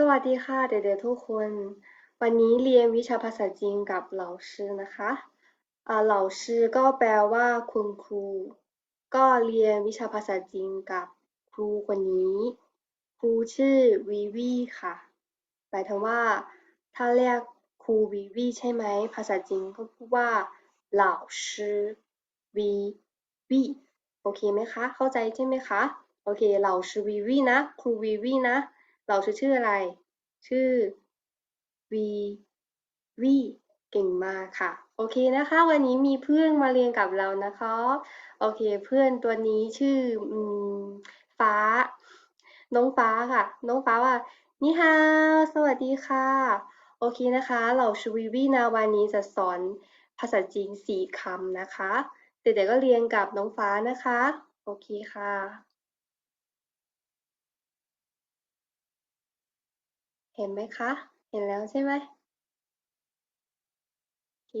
สวัสดีค่ะเด็กๆทุกคน วันนี้เรียนวิชาภาษาจีนกับเหล่าชื่อนะคะอ่าเหล่าชื่อก็แปลว่าคุณครู ก็เรียนวิชาภาษาจีนกับครูคนนี้ ครูชื่อวีวีค่ะหมายถึงว่าถ้าเรียกครูวีวีใช่ไหมภาษาจีนก็พูดว่าเหล่าชื่อวีวีโอเคไหมคะ เข้าใจใช่ไหมคะ โอเคเหล่าชื่อวีวีนะ ครูวีวีนะ เราชื่อชื่ออะไร ชื่อวีวีเก่งมากค่ะ โอเคนะคะ วันนี้มีเพื่อนมาเรียนกับเรานะคะ โอเค เพื่อนตัวนี้ชื่อฟ้า น้องฟ้าค่ะ น้องฟ้าว่านี่ฮาวสวัสดีค่ะ โอเคนะคะ เราชูวีวีนะวันนี้จะสอนภาษาจีนสี่คำนะคะ เด็กๆก็เรียนกับน้องฟ้านะคะ โอเคค่ะ เห็นไหมคะ เห็นแล้วใช่ไหมโอเค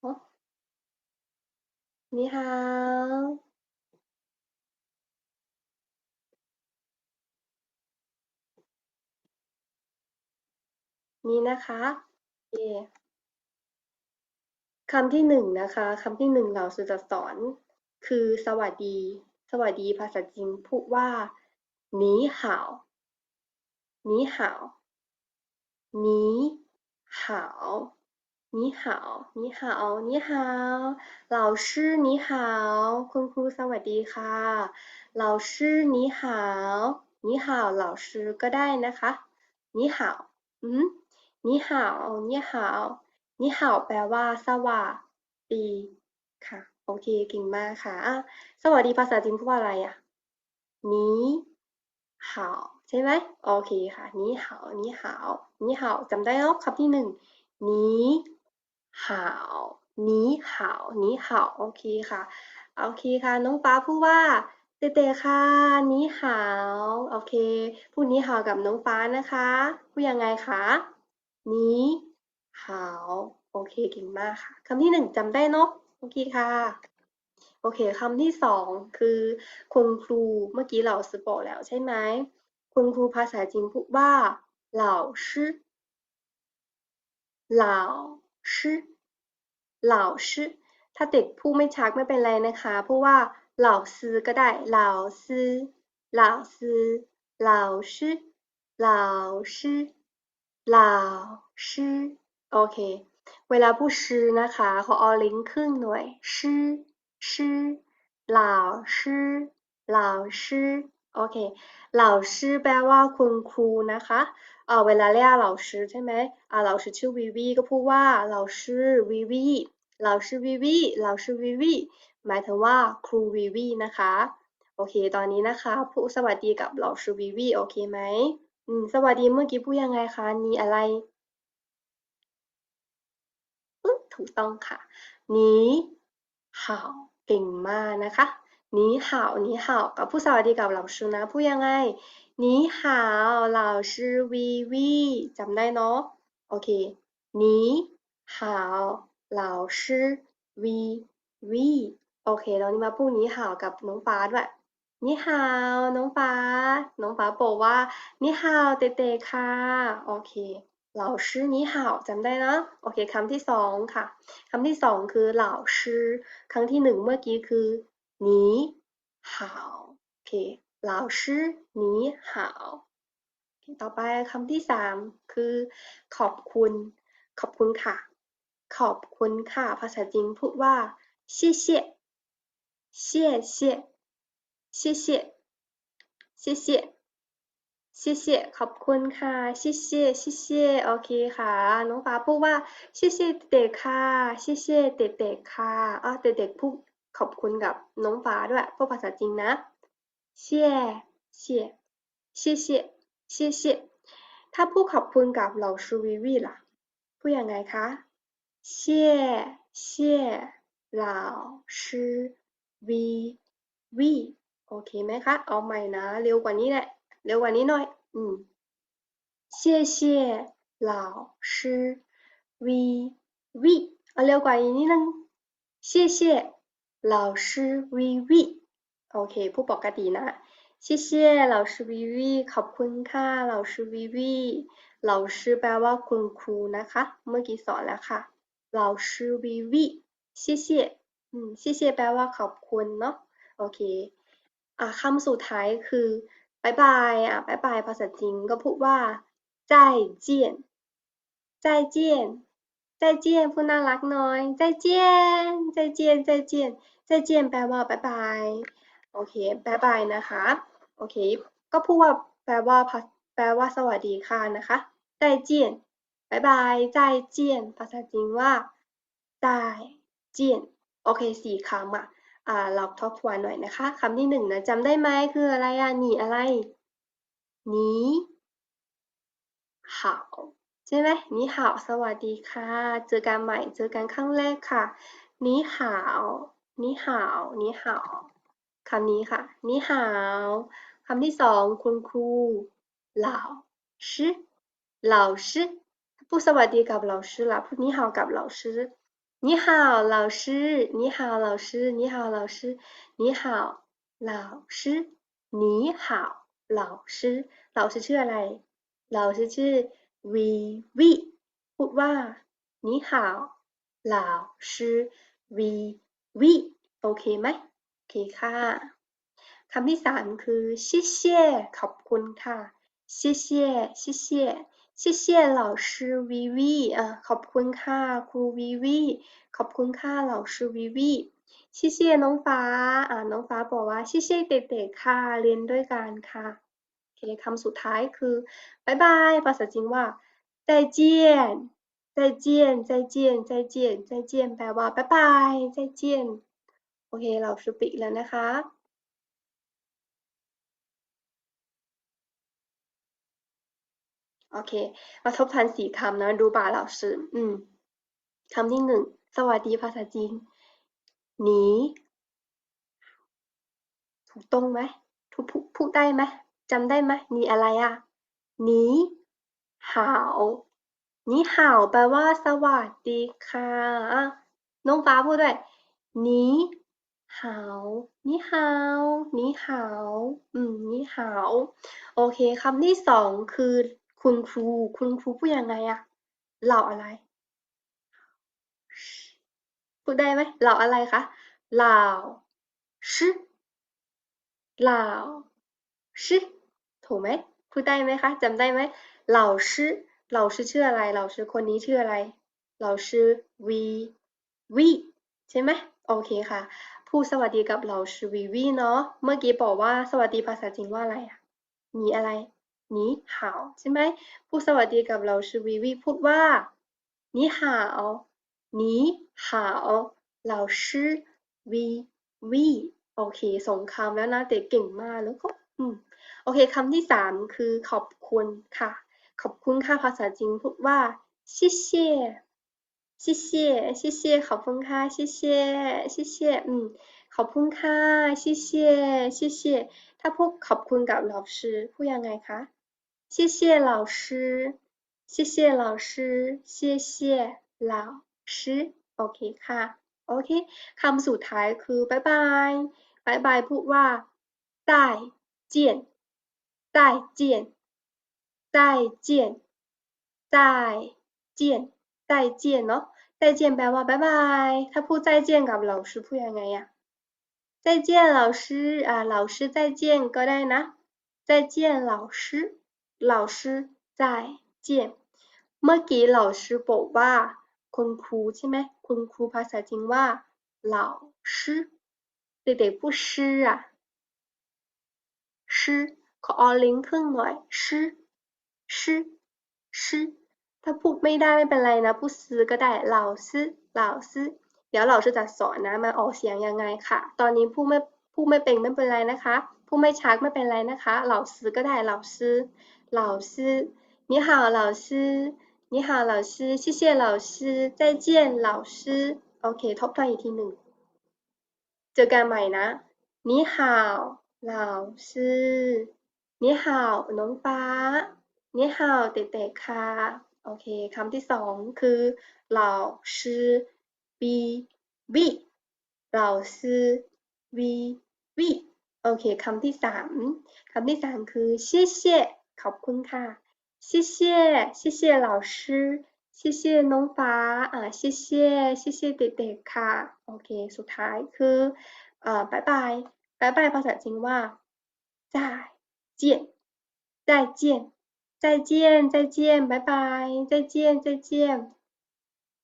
โอ้นี่ฮาวนี่นะคะโอคำที่หนึ่งนะคะคำที่หนึ่งเราจะสอน คือสวัสดี สวัสดีภาษาจีนพูดว่า你好你好你好你好你好你好老师你好คุณครูสวัสดีค่ะ老师你好你好老师ก็ได้นะคะ你好อืม你好你好你好แปลว่า สวัสดีค่ะ โอเคเก่งมากค่ะอ่ะ สวัสดีภาษาจีนพูดว่าอะไรอ่ะนี้หาว ใช่ไหมโอเคค่ะนี้หาวนี้หาวนี้หาวจำได้แล้วคำที่หนึ่งนี้หาวนี้หาวนี้หาวโอเคค่ะโอเคค่ะ น้องฟ้าพูดว่าเตๆค่ะนี้หาวโอเคพูดนี้หาวกับน้องฟ้านะคะพูดยังไงคะนี้หาวโอเคเก่งมากค่ะคำที่หนึ่งจำได้เนาะโอเคค่ะโอเคคำที่สองคือคุณครูเมื่อกี้เราสบอกแล้วใช่ไหม คุณครูภาษาจีนพูดว่าเหล่าชื่อเหล่าชื่อเหล่าชื่อถ้าเด็กพูดไม่ชัดไม่เป็นไรนะคะพูดว่าเหล่าซื้อก็ได้เหล่าซื้อเหล่าซื้อเหล่าชื่อเหล่าชื่อเหล่าชื่อโอเค เวลาพูดชื่อนะคะขอเอลิ้นขึ้นหน่อยชื่อชื่อเหล่าชื่อเหล่าชื่อ โอเคเหล่าชื่อแปลว่าคุณครูนะคะเออเวลาเรียกเหล่าชื่อใช่ไหมอ่าเหล่าชื่อชื่อวีวีก็พูดว่าเหล่าชื่อวีวีเหล่าชื่อวีวีเหล่าชื่อวีวีหมายถึงว่าครูวีวีนะคะ โอเค ตอนนี้นะคะพูดสวัสดีกับเหล่าชื่อวีวีโอเคไหมอืมสวัสดีเมื่อกี้พูดยังไงคะนี่อะไรอืมถูกต้องค่ะ นี้好เก่งมากนะคะ นี้好นี้好กับผู้สวัสดีกับเหล่าชื่อนะพูดยังไงนี้好เหล่าชื่อวีวีจำได้เนาะโอเคนี้好เหล่าชื่อวีวีโอเคตอนนี้มาพูดนี้好กับน้องฟ้าด้วยนี่ฮาวน้องฟ้า น้องฟ้าบอกว่านี่ฮาวเตๆค่ะ โอเคเหล่าชื่อนี่ฮาวจำได้นะโอเคคำที่สองค่ะคำที่สองคือเหล่าชื่อครั้งที่หนึ่งเมื่อกี้คือ นี้好โอเคเหล่าชื่อนี้好ต่อไปคำที่สามคือ ขอบคุณ ขอบคุณค่ะ ขอบคุณค่ะ ภาษาจีนพูดว่า谢谢谢谢谢谢谢谢谢谢ขอบคุณค่ะ谢谢谢谢โอเคค่ะ น้องฟ้าพูดว่า谢谢เด็กๆค่ะ谢谢เด็กๆค่ะอ๋อเด็กๆพูด ขอบคุณกับน้องฟ้าด้วยพูดภาษาจีนนะเชี่ยเชี่ยเชี่ยเชี่ยเชี่ยเชี่ยถ้าพูดขอบคุณกับเหล่าชูวีวีล่ะพูดยังไงคะเชี่ยเชี่ยเหล่าชูวีวีโอเคไหมคะ เอาใหม่นะ เร็วกว่านี้แหละ เร็วกว่านี้หน่อย อืมเชี่ยเชี่ยเหล่าชูวีวีเอาเร็วกว่านี้นิดนึงเชี่ยเชี่ย 老师 v v โอเค ผู้ปกตินะ ชิเช่เหล่าชื่อวิวีขอบคุณค่ะเหล่าชื่อวิวีเหล่าชื่อแปลว่าคุณครูนะคะ เมื่อกี้สอนแล้วค่ะเหล่าชื่อวิวีชิเช่อืมชิเช่แปลว่าขอบคุณเนาะโอเคอ่าคำสุดท้ายคือบายบายอ่ะบายบายภาษาจีนก็พูดว่า再见再见再见พูดน่ารักหน่อย再见再见再见 再见แปลว่าบายบายโอเคบายบายนะคะ โอเค ก็พูดว่าแปลว่าแปลว่าสวัสดีค่ะนะคะ再见บายบาย再见ภาษาจีนว่า再见โอเคสี่คำอ่ะอ่าเราทบทวนหน่อยนะคะคำที่หนึ่งนะจำได้ไหมคืออะไรอ่ะหนีอะไรหนี好ใช่ไหมหนี好สวัสดีค่ะ เจอกันใหม่ เจอกันครั้งแรกค่ะห นี好หนี好หนี好คำนี้ค่ะหนี好คำที่สองคุณครูเหล่าชื่อเหล่าชื่อพูดสวัสดีกับเหล่าชื่อละพูดหนี好กับเหล่าชื่อ你好老师你好老师你好老师你好老师你好老师老师ชื่ออะไร老师ชื่อวีวีพูดว่า你好老师วี วีโอเคไหมโอเคค่ะคำที่สามคือชิเช่ขอบคุณค่ะชิเช่ชิเช่ชิเช่老师วีวีอ่ะขอบคุณค่ะครูวีวีขอบคุณค่ะ老师วีวีชิเช่น้องฟ้าอ่าน้องฟ้าบอกว่าชิเช่เด็กๆค่ะเรียนด้วยกันค่ะโอเคคำสุดท้ายคือบายบายภาษาจีนว่า再见 再见再见再见再见จเจียนใจเจียนใบายบายใจโอเค เราสปิแล้วนะคะ โอเค มาทบทวนสี่คำนะ ดูบาเหล่าชื่ออืมคำที่หนึ่ง สวัสดีภาษาจีน หนี ถูกต้องไหมถูกพูดได้ไหมจำได้ไหมหนีอะไรอะ หนีหาว นีหาวแปลว่าสวัสดีค่ะ น้องฟ้าพูดด้วย นีหาวนีหาวนีหาวอืมนีหาวโอเคคำที่สองคือคุณครู คุณครูพูดยังไงอะเหล่าอะไร พูดได้ไหมเหล่าอะไรคะเหล่าชื่อเหล่าชื่อถูกไหมพูดได้ไหมคะจำได้ไหมเหล่าชื่อ เราชื่อชื่ออะไร เราชื่อคนนี้ชื่ออะไร เราชื่อวีวีใช่ไหมโอเคค่ะ พูดสวัสดีกับเราชื่อวีวีเนาะ เมื่อกี้บอกว่าสวัสดีภาษาจีนว่าอะไรอะหนีอะไรหนีหาวใช่ไหมพูดสวัสดีกับเราชื่อวีวีพูดว่าหนีหาวนีหาวเราชื่อ we we โอเคสองคำแล้วนะเด็กเก่งมากแล้วก็อืมโอเคคำที่สามคือขอบคุณค่ะ ขอบคุณค่ะภาษาจีนพูดว่า谢谢谢谢谢谢ขอบคุณค่ะ谢谢谢谢อืมขอบคุณค่ะ谢谢谢谢ถ้าพูดขอบคุณกับเราชื่อพูดยังไงคะ谢谢老师谢谢老师谢谢老师โอเคค่ะโอเคคำสุดท้ายคือบายบายบายบายพูดว่า再见再见再见再见 再见เนาะ再见แปลว่าบายบายถ้าพูด再见กับ老师พูดยังไงอะ再见老师อ่า老师再见ก็ได้นะ再见老师老师再见เมื่อกี้เหล่าชื่อบอกว่าคุณครูใช่ไหมคุณครูภาษาจีนว่าเหล่าชื่อเด็กๆพูดชื่ออ่ะชื่อขออลิงครึ่งหน่อยชื่อ ชื่อชื่อถ้าพูดไม่ได้ไม่เป็นไรนะพูดซื้อก็ได้เหล่าซื้อเหล่าซื้อเดี๋ยวเราจะสอนนะมาออกเสียงยังไงค่ะ ตอนนี้พูดไม่พูดไม่เป็นไม่เป็นไรนะคะพูดไม่ชัดไม่เป็นไรนะคะเหล่าซื้อก็ได้เหล่าซื้อ老师，你好，老师，你好，老师，谢谢老师，再见，老师。OK，ทบทวนอีกทีหนึ่งเจอกันใหม่นะ你好老师你好น้องฟ้า 你好เด็กๆค่ะโอเคคำที่สองคือ老师 B B 老师 V Vโอ โอเคคำที่สามคำที่สามคือ谢谢ขอบคุณค่ะ谢谢谢谢老师谢谢น้องฟ้าอ่า谢谢谢谢เด็กๆค่ะโอเค สุดท้ายคืออ่าบายบายบายบายภาษาจีนว่า再见再见 再见再见บายบาย再见再见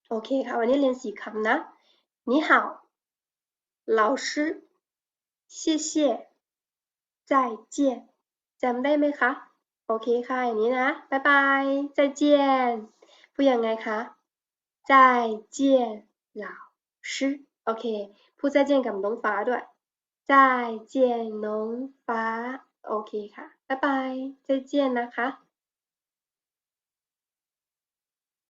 โอเคค่ะวันนี้เรียนสี่คำนะ你好老师谢谢再见จำได้ไหมคะ โอเคค่ะ อย่างนี้นะบายบาย再见พูดยังไงคะ再见老师โอเค พูด再见กับน้องฟ้าด้วย再见น้องฟ้า โอเคค่ะบายบาย再见นะคะ